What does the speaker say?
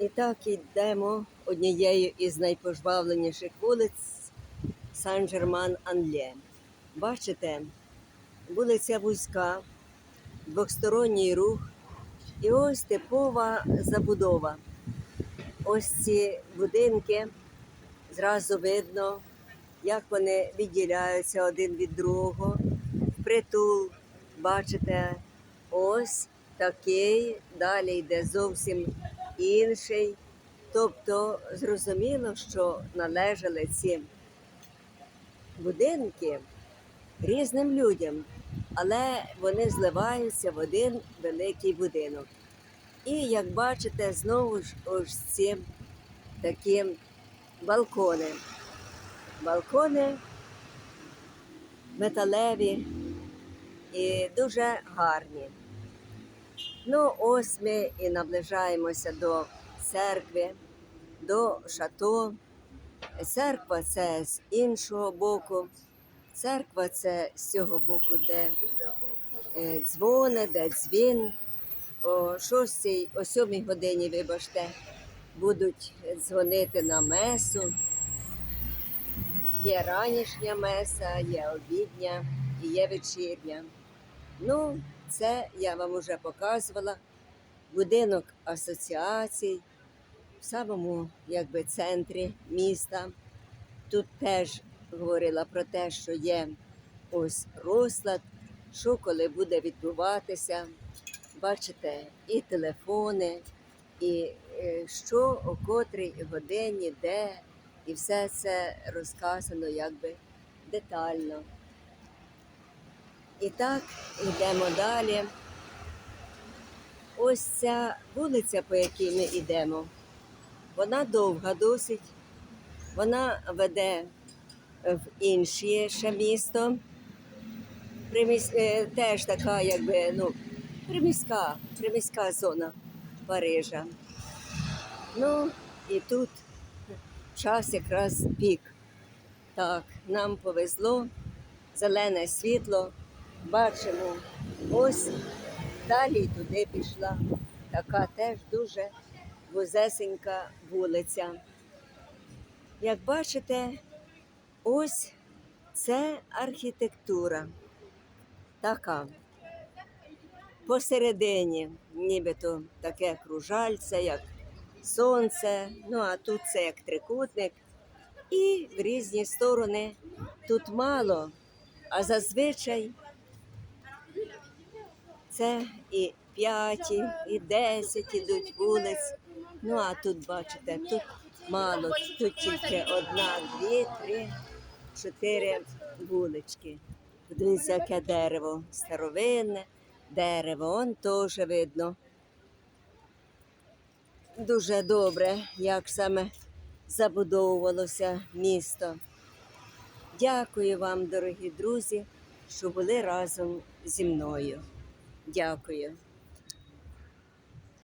І так йдемо однією із найпожвавленіших вулиць Сан-Жерман-Анлє. Бачите, вулиця вузька, двосторонній рух, і ось типова забудова. Ось ці будинки зразу видно, як вони відділяються один від другого. Притул, бачите, ось такий, далі йде зовсім інший. Тобто зрозуміло, що належали ці будинки різним людям, але вони зливаються в один великий будинок. І як бачите, знову ж ось ці такі балкони. Балкони металеві і дуже гарні. Ну, ось ми і наближаємося до церкви, до шато. Церква це з іншого боку. Церква це з цього боку, де е, дзвони, де дзвін. О 6, о 7 годині, вибачте, будуть дзвонити на месу. Є ранішня меса, є обідня і є вечірня. Ну, це я вам уже показувала. Будинок асоціацій в самому якби, центрі міста. Тут теж говорила про те, що є ось розклад, що коли буде відбуватися. Бачите, і телефони, і е, що о котрій годині, де, і все це розказано якби детально. І так, йдемо далі. Ось ця вулиця, по якій ми йдемо, вона довга досить. Вона веде в інше ще місто. Приміс... е, Теж така, якби, ну, приміська, приміська зона Парижа. Ну, і тут час якраз пік. Так, нам повезло, зелене світло. Бачимо, ось далі туди пішла. Така теж дуже вузесенька вулиця. Як бачите, ось це архітектура. Така. Посередині, нібито таке кружальце, як сонце, ну а тут це як трикутник. І в різні сторони тут мало, а зазвичай це і п'яті, і десять ідуть вулиць. Ну а тут, бачите, тут мало, тут тільки одна, дві, три, чотири вулички. Подивіться, яке дерево, старовинне дерево, он теж видно. Дуже добре, як саме забудовувалося місто. Дякую вам, дорогі друзі, що були разом зі мною. Дякую.